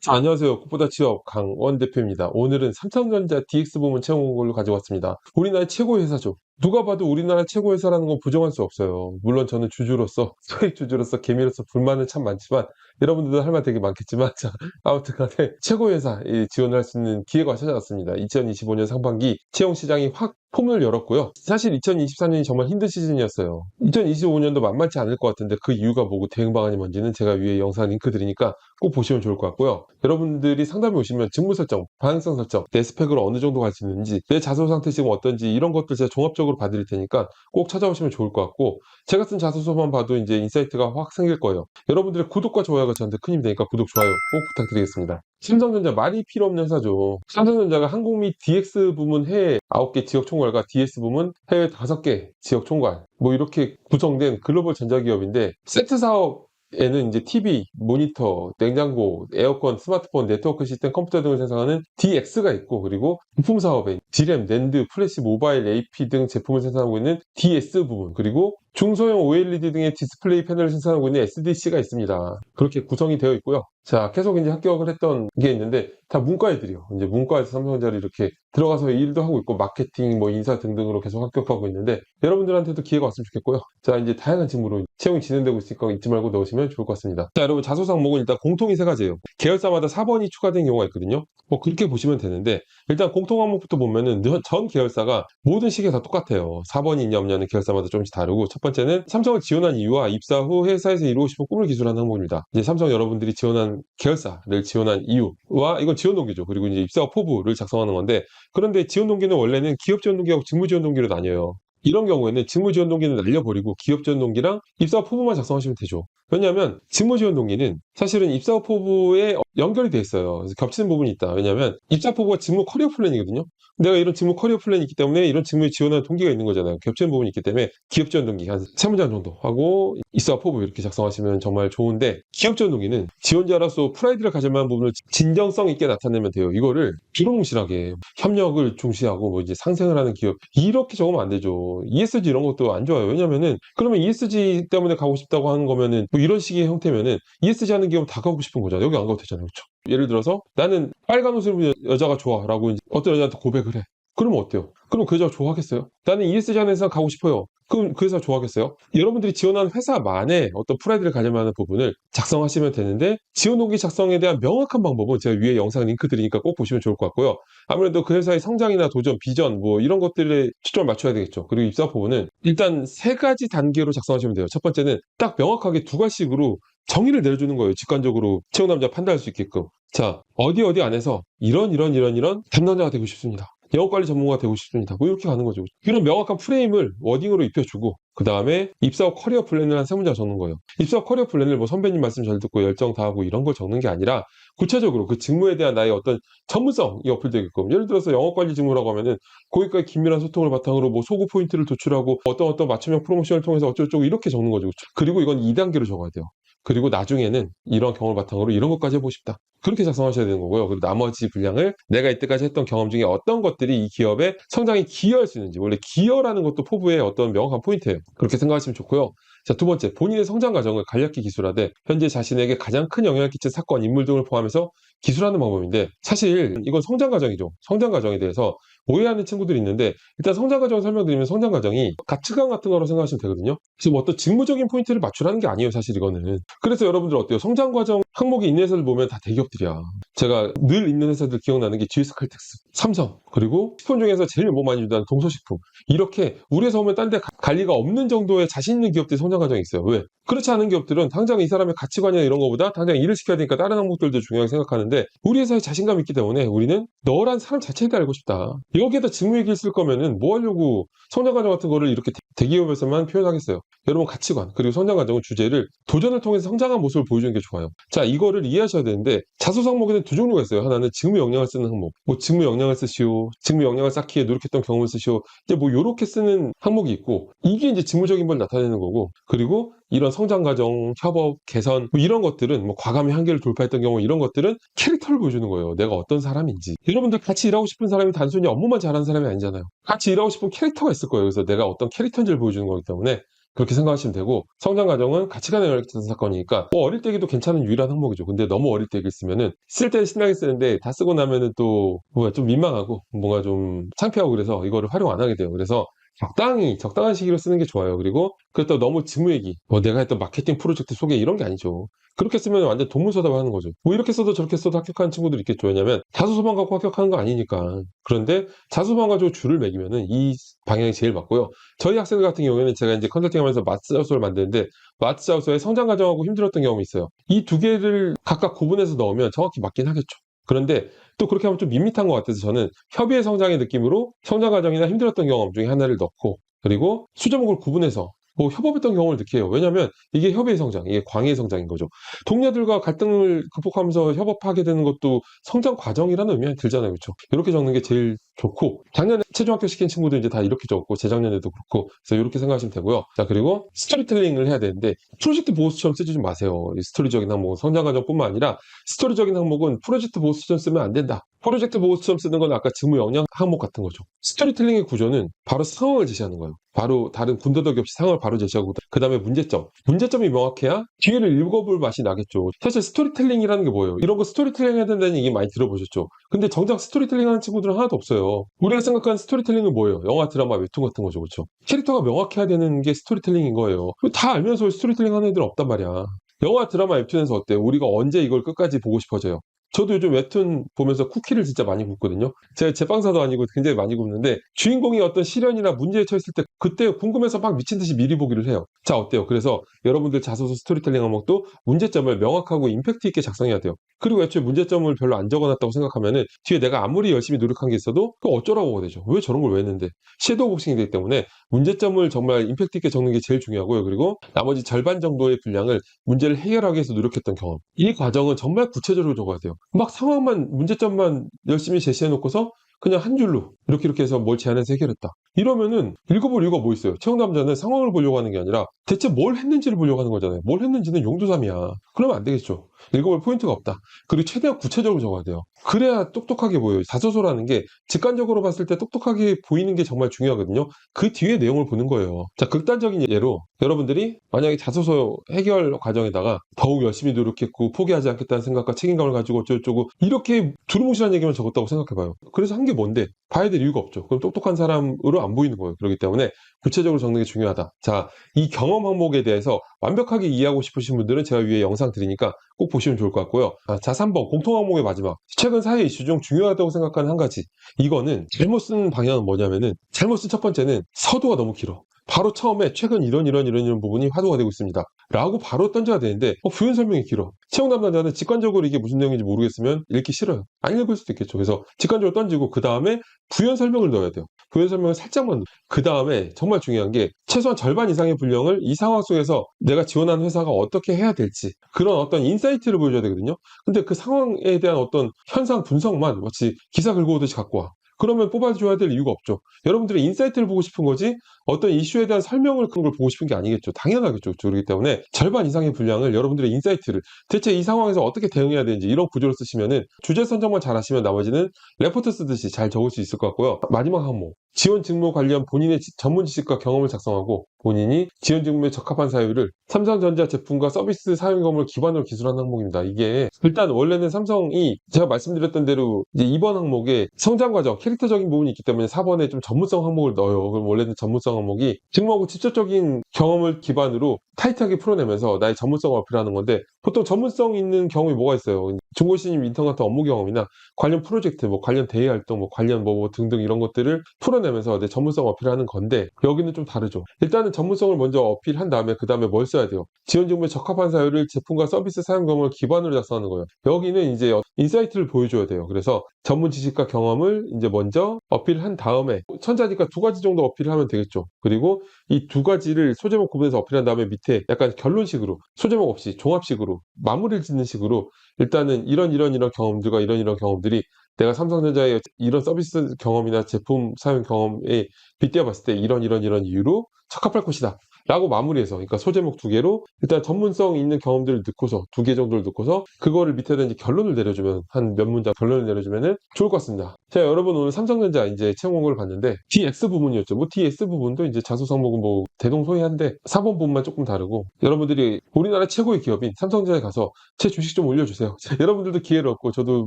자, 안녕하세요. 꽃보다 취업 강원 대표입니다. 오늘은 삼성전자 DX 부문 채용 공고를 가져왔습니다. 우리나라 최고 회사죠. 누가 봐도 우리나라 최고 회사라는 건 부정할 수 없어요. 물론 저는 주주로서, 소액 주주로서, 개미로서 불만은 참 많지만, 여러분들도 할 말 되게 많겠지만, 자, 아무튼 간에 최고 회사 지원을 할 수 있는 기회가 찾아왔습니다. 2025년 상반기 채용 시장이 확 폼을 열었고요. 사실 2024년이 정말 힘든 시즌이었어요. 2025년도 만만치 않을 것 같은데 그 이유가 뭐고 대응 방안이 뭔지는 제가 위에 영상 링크 드리니까 꼭 보시면 좋을 것 같고요. 여러분들이 상담에 오시면 직무 설정, 방향성 설정, 내 스펙으로 어느 정도 갈수 있는지, 내 자소 상태 지금 어떤지 이런 것들 제가 종합적으로 봐드릴 테니까 꼭 찾아오시면 좋을 것 같고 제가 쓴 자소서만 봐도 이제 인사이트가 확 생길 거예요. 여러분들의 구독과 좋아요가 저한테 큰 힘이 되니까 구독, 좋아요 꼭 부탁드리겠습니다. 삼성전자 말이 필요 없는 회사죠. 삼성전자가 한국 및 DX 부문 해외 9개 지역 총 괄과 DS 부문 해외 5개 지역 총괄 뭐 이렇게 구성된 글로벌 전자기업인데 세트 사업 에는 이제 TV, 모니터, 냉장고, 에어컨, 스마트폰, 네트워크 시스템, 컴퓨터 등을 생산하는 DX가 있고 그리고 부품 사업에 D램, 낸드, 플래시, 모바일, AP 등 제품을 생산하고 있는 DS 부분 그리고 중소형 OLED 등의 디스플레이 패널을 생산하고 있는 SDC가 있습니다. 그렇게 구성이 되어 있고요. 자, 계속 이제 합격을 했던 게 있는데 다 문과 애들이요. 이제 문과에서 삼성전자를 이렇게 들어가서 일도 하고 있고 마케팅, 뭐 인사 등등으로 계속 합격하고 있는데 여러분들한테도 기회가 왔으면 좋겠고요. 자, 이제 다양한 직무로 채용이 진행되고 있으니까 잊지 말고 넣으시면 좋을 것 같습니다. 자, 여러분 자소 상목은 일단 공통이 세 가지예요. 계열사마다 4번이 추가된 경우가 있거든요. 뭐 그렇게 보시면 되는데 일단 공통 항목부터 보면은 전 계열사가 모든 시기에 다 똑같아요. 4번이 있냐 없냐는 계열사마다 조금씩 다르고 첫 번째는 삼성을 지원한 이유와 입사 후 회사에서 이루고 싶은 꿈을 기술하는 항목입니다. 이제 삼성 여러분들이 지원한 계열사를 지원한 이유와 이건 지원 동기죠. 그리고 이제 입사 후 포부를 작성하는 건데 그런데 지원 동기는 원래는 기업 지원 동기하고 직무 지원 동기로 나뉘어요. 이런 경우에는 직무 지원 동기는 날려버리고 기업 지원 동기랑 입사 포부만 작성하시면 되죠. 왜냐하면 직무 지원 동기는 사실은 입사 포부에 연결이 돼 있어요. 그래서 겹치는 부분이 있다. 왜냐하면 입사 포부가 직무 커리어 플랜이거든요. 내가 이런 직무 커리어 플랜이 있기 때문에 이런 직무에 지원하는 동기가 있는 거잖아요. 겹치는 부분이 있기 때문에 기업 지원 동기 한 세 문장 정도 하고 입사 포부 이렇게 작성하시면 정말 좋은데 기업 지원 동기는 지원자로서 프라이드를 가질 만한 부분을 진정성 있게 나타내면 돼요. 이거를 비롱실하게 협력을 중시하고 뭐 이제 상생을 하는 기업 이렇게 적으면 안 되죠. ESG 이런 것도 안 좋아요. 왜냐면은 그러면 ESG 때문에 가고 싶다고 하는 거면은 뭐 이런 식의 형태면은 ESG 하는 기업 다 가고 싶은 거잖아요. 여기 안 가도 되잖아요. 그렇죠? 예를 들어서 나는 빨간 옷을 입은 여자가 좋아라고 어떤 여자한테 고백을 해. 그러면 어때요? 그럼 그 여자가 좋아하겠어요? 나는 ESG 하는 회사 가고 싶어요. 그럼 그 회사 좋아하겠어요? 여러분들이 지원한 회사만의 어떤 프라이드를 가져만하는 부분을 작성하시면 되는데 지원 동기 작성에 대한 명확한 방법은 제가 위에 영상 링크 드리니까 꼭 보시면 좋을 것 같고요. 아무래도 그 회사의 성장이나 도전, 비전 뭐 이런 것들에 초점을 맞춰야 되겠죠. 그리고 입사 부분은 일단 세 가지 단계로 작성하시면 돼요. 첫 번째는 딱 명확하게 두 가지식으로 정의를 내려주는 거예요. 직관적으로 채용 남자 판단할 수 있게끔. 자, 어디 어디 안에서 이런 이런 이런 이런 담당자가 되고 싶습니다. 영업관리 전문가가 되고 싶습니다. 뭐 이렇게 가는 거죠. 그런 명확한 프레임을 워딩으로 입혀주고 그 다음에 입사 후 커리어 플랜을 한 세 문장 적는 거예요. 입사 후 커리어 플랜을 뭐 선배님 말씀 잘 듣고 열정 다하고 이런 걸 적는 게 아니라 구체적으로 그 직무에 대한 나의 어떤 전문성이 어필되게끔 예를 들어서 영업관리 직무라고 하면은 고객과의 긴밀한 소통을 바탕으로 뭐 소구 포인트를 도출하고 어떤 어떤 맞춤형 프로모션을 통해서 어쩌고저쩌고 이렇게 적는 거죠. 그리고 이건 2단계로 적어야 돼요. 그리고 나중에는 이런 경험을 바탕으로 이런 것까지 해보고 싶다. 그렇게 작성하셔야 되는 거고요. 그리고 나머지 분량을 내가 이때까지 했던 경험 중에 어떤 것들이 이 기업의 성장에 기여할 수 있는지 원래 기여라는 것도 포부의 어떤 명확한 포인트예요. 그렇게 생각하시면 좋고요. 자, 두 번째, 본인의 성장 과정을 간략히 기술하되 현재 자신에게 가장 큰 영향을 끼친 사건, 인물 등을 포함해서 기술하는 방법인데 사실 이건 성장 과정이죠. 성장 과정에 대해서 오해하는 친구들이 있는데 일단 성장 과정 설명드리면 성장 과정이 가치관 같은 거로 생각하시면 되거든요. 뭐 어떤 직무적인 포인트를 맞추라는 게 아니에요, 사실 이거는. 그래서 여러분들 어때요? 성장 과정 항목이 있는 회사들 보면 다 대기업들이야. 제가 늘 있는 회사들 기억나는 게 GS 칼텍스, 삼성, 그리고 식품 중에서 제일 뭐 많이 주는 동서식품. 이렇게 우리 회사 오면 딴 데 갈 리가 없는 정도의 자신 있는 기업들이 성장 과정이 있어요. 왜? 그렇지 않은 기업들은 당장 이 사람의 가치관이나 이런 거보다 당장 일을 시켜야 되니까 다른 항목들도 중요하게 생각하는데 우리 회사에 자신감이 있기 때문에 우리는 너란 사람 자체에 알고 싶다. 여기에다 직무 얘기를 쓸 거면은 뭐 하려고 성장 과정 같은 거를 이렇게 대기업에서만 표현하겠어요. 여러분 가치관 그리고 성장 과정은 주제를 도전을 통해서 성장한 모습을 보여주는 게 좋아요. 자 이거를 이해하셔야 되는데 자소 항목에는 두 종류가 있어요. 하나는 직무 역량을 쓰는 항목, 뭐 직무 역량을 쓰시오, 직무 역량을 쌓기에 노력했던 경험을 쓰시오. 이제 뭐 이렇게 쓰는 항목이 있고 이게 이제 직무적인 걸 나타내는 거고 그리고 이런 성장 과정, 협업, 개선 뭐 이런 것들은 뭐 과감히 한계를 돌파했던 경우 이런 것들은 캐릭터를 보여주는 거예요. 내가 어떤 사람인지. 여러분들 같이 일하고 싶은 사람이 단순히 업무만 잘하는 사람이 아니잖아요. 같이 일하고 싶은 캐릭터가 있을 거예요. 그래서 내가 어떤 캐릭터인지를 보여주는 거기 때문에 그렇게 생각하시면 되고 성장 과정은 가치관에 연결된 사건이니까 뭐 어릴 때기도 괜찮은 유일한 항목이죠. 근데 너무 어릴 때 쓰면은 쓸 때는 신나게 쓰는데 다 쓰고 나면은 또 뭐가 좀 민망하고 뭔가 좀 창피하고 그래서 이거를 활용 안 하게 돼요. 그래서 적당히 적당한 시기로 쓰는 게 좋아요. 그리고 그렇다고 너무 직무얘기 뭐 내가 했던 마케팅 프로젝트 소개 이런 게 아니죠. 그렇게 쓰면 완전 동문서답 하는 거죠. 뭐 이렇게 써도 저렇게 써도 합격하는 친구들 있겠죠. 왜냐면 자소서만 갖고 합격하는 거 아니니까. 그런데 자소서만 가지고 줄을 매기면은 이 방향이 제일 맞고요. 저희 학생들 같은 경우에는 제가 이제 컨설팅 하면서 마스 자소서를 만드는데 자소서에 성장 과정하고 힘들었던 경험이 있어요. 이 두 개를 각각 구분해서 넣으면 정확히 맞긴 하겠죠. 그런데 또 그렇게 하면 좀 밋밋한 것 같아서 저는 협의의 성장의 느낌으로 성장 과정이나 힘들었던 경험 중에 하나를 넣고 그리고 수제목을 구분해서 뭐 협업했던 경험을 느껴요. 왜냐하면 이게 협의의 성장, 이게 광의의 성장인 거죠. 동료들과 갈등을 극복하면서 협업하게 되는 것도 성장 과정이라는 의미가 들잖아요. 그렇죠? 이렇게 적는 게 제일 좋고 작년에 최종 합격시킨 친구들 이제 다 이렇게 적고 재작년에도 그렇고 그래서 이렇게 생각하시면 되고요. 자 그리고 스토리텔링을 해야 되는데 프로젝트 보스처럼 쓰지 좀 마세요. 이 스토리적인 항목은 성장 과정뿐만 아니라 스토리적인 항목은 프로젝트 보스처럼 쓰면 안 된다. 프로젝트 보스처럼 쓰는 건 아까 직무 역량 항목 같은 거죠. 스토리텔링의 구조는 바로 상황을 제시하는 거예요. 바로 다른 군더더기 없이 상황을 바로 제시하고 그 다음에 문제점. 문제점이 명확해야 뒤를 읽어볼 맛이 나겠죠. 사실 스토리텔링이라는 게 뭐예요? 이런 거 스토리텔링 해야 된다는 얘기 많이 들어보셨죠? 근데 정작 스토리텔링 하는 친구들은 하나도 없어요. 우리가 생각하는 스토리텔링은 뭐예요? 영화, 드라마, 웹툰 같은 거죠. 그렇죠? 캐릭터가 명확해야 되는 게 스토리텔링인 거예요. 다 알면서 왜 스토리텔링 하는 애들은 없단 말이야. 영화, 드라마, 웹툰에서 어때요? 우리가 언제 이걸 끝까지 보고 싶어져요? 저도 요즘 웹툰 보면서 쿠키를 진짜 많이 굽거든요. 제가 제빵사도 아니고 굉장히 많이 굽는데 주인공이 어떤 시련이나 문제에 처했을 때 그때 궁금해서 막 미친 듯이 미리 보기를 해요. 자 어때요? 그래서 여러분들 자소서 스토리텔링 항목도 문제점을 명확하고 임팩트 있게 작성해야 돼요. 그리고 애초에 문제점을 별로 안 적어놨다고 생각하면은 뒤에 내가 아무리 열심히 노력한 게 있어도 그 어쩌라고가 되죠. 왜 저런 걸 왜 했는데 섀도우 복싱이 되기 때문에 문제점을 정말 임팩트 있게 적는 게 제일 중요하고요. 그리고 나머지 절반 정도의 분량을 문제를 해결하기 위해서 노력했던 경험. 이 과정은 정말 구체적으로 적어야 돼요. 막 상황만 문제점만 열심히 제시해 놓고서 그냥 한 줄로 이렇게 이렇게 해서 뭘 제안해서 해결했다. 이러면은 읽어볼 이유가 뭐 있어요? 채용 남자는 상황을 보려고 하는 게 아니라 대체 뭘 했는지를 보려고 하는 거잖아요. 뭘 했는지는 용두삼이야. 그러면 안 되겠죠. 읽어볼 포인트가 없다. 그리고 최대한 구체적으로 적어야 돼요. 그래야 똑똑하게 보여요. 자소서라는 게 직관적으로 봤을 때 똑똑하게 보이는 게 정말 중요하거든요. 그 뒤에 내용을 보는 거예요. 자, 극단적인 예로 여러분들이 만약에 자소서 해결 과정에다가 더욱 열심히 노력했고 포기하지 않겠다는 생각과 책임감을 가지고 어쩌고저쩌고 이렇게 두루뭉실한 얘기만 적었다고 생각해봐요. 그래서 한 게 뭔데? 봐야 될 이유가 없죠. 그럼 똑똑한 사람으로 안 보이는 거예요. 그렇기 때문에 구체적으로 적는 게 중요하다. 자, 이 경험 항목에 대해서 완벽하게 이해하고 싶으신 분들은 제가 위에 영상 드리니까 꼭 보시면 좋을 것 같고요. 아, 자, 3번 공통 항목의 마지막. 최근 사회 이슈 중 중요하다고 생각하는 한 가지. 이거는 잘못 쓴 방향은 뭐냐면은 잘못 쓴 첫 번째는 서두가 너무 길어. 바로 처음에 최근 이런 이런 이런 이런 부분이 화두가 되고 있습니다. 라고 바로 던져야 되는데 어, 부연 설명이 길어. 채용 담당자는 직관적으로 이게 무슨 내용인지 모르겠으면 읽기 싫어요. 안 읽을 수도 있겠죠. 그래서 직관적으로 던지고 그 다음에 부연 설명을 넣어야 돼요. 부연 설명을 살짝만 그 다음에 정말 중요한 게 최소한 절반 이상의 분량을 이 상황 속에서 내가 지원하는 회사가 어떻게 해야 될지 그런 어떤 인사이트를 보여줘야 되거든요. 근데 그 상황에 대한 어떤 현상 분석만 마치 기사 긁고 오듯이 갖고 와. 그러면 뽑아줘야 될 이유가 없죠. 여러분들의 인사이트를 보고 싶은 거지 어떤 이슈에 대한 설명을 그런 걸 보고 싶은 게 아니겠죠. 당연하겠죠. 그렇기 때문에 절반 이상의 분량을 여러분들의 인사이트를 대체 이 상황에서 어떻게 대응해야 되는지 이런 구조를 쓰시면은 주제 선정만 잘 하시면 나머지는 레포트 쓰듯이 잘 적을 수 있을 것 같고요. 마지막 항목. 지원 직무 관련 본인의 지- 전문 지식과 경험을 작성하고 본인이 지원 직무에 적합한 사유를 삼성전자 제품과 서비스 사용 경험을 기반으로 기술한 항목입니다. 이게 일단 원래는 삼성이 제가 말씀드렸던 대로 이제 이번 항목에 성장 과정, 캐릭터적인 부분이 있기 때문에 4번에 좀 전문성 항목을 넣어요. 그럼 원래는 전문성 항목이 직무하고 직접적인 경험을 기반으로 타이트하게 풀어내면서 나의 전문성을 어필하는 건데 보통 전문성 있는 경험이 뭐가 있어요? 중고 신입 인턴 같은 업무 경험이나 관련 프로젝트, 뭐 관련 대외 활동, 뭐 관련 뭐, 뭐 등등 이런 것들을 풀어내면서 내 전문성을 어필하는 건데 여기는 좀 다르죠. 일단은 전문성을 먼저 어필한 다음에 그 다음에 뭘 써야 돼요? 지원 직무에 적합한 사유를 제품과 서비스 사용 경험을 기반으로 작성하는 거예요. 여기는 이제 인사이트를 보여줘야 돼요. 그래서 전문 지식과 경험을 이제 먼저 어필한 다음에 천자니까 두 가지 정도 어필을 하면 되겠죠. 그리고 이 두 가지를 소제목 구분해서 어필한 다음에 밑에 약간 결론식으로 소제목 없이 종합식으로 마무리를 짓는 식으로 일단은 이런 이런 이런 경험들과 이런 이런 경험들이 내가 삼성전자의 이런 서비스 경험이나 제품 사용 경험에 빗대어 봤을 때 이런 이런 이런 이유로 적합할 것이다. 라고 마무리해서 그러니까 소제목 두 개로 일단 전문성 있는 경험들을 넣고서 두 개 정도를 넣고서 그거를 밑에다 이제 결론을 내려주면 한 몇 문장 결론을 내려주면은 좋을 것 같습니다. 자 여러분 오늘 삼성전자 이제 채용 공고를 봤는데 DX 부분이었죠. 뭐 DX 부분도 이제 자소상목은 뭐 대동소이한데 사본 부분만 조금 다르고 여러분들이 우리나라 최고의 기업인 삼성전자에 가서 제 주식 좀 올려주세요. 여러분들도 기회를 얻고 저도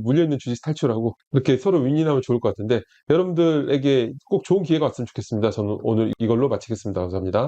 물려있는 주식 탈출하고 이렇게 서로 윈윈하면 좋을 것 같은데 여러분들에게 꼭 좋은 기회가 왔으면 좋겠습니다. 저는 오늘 이걸로 마치겠습니다. 감사합니다.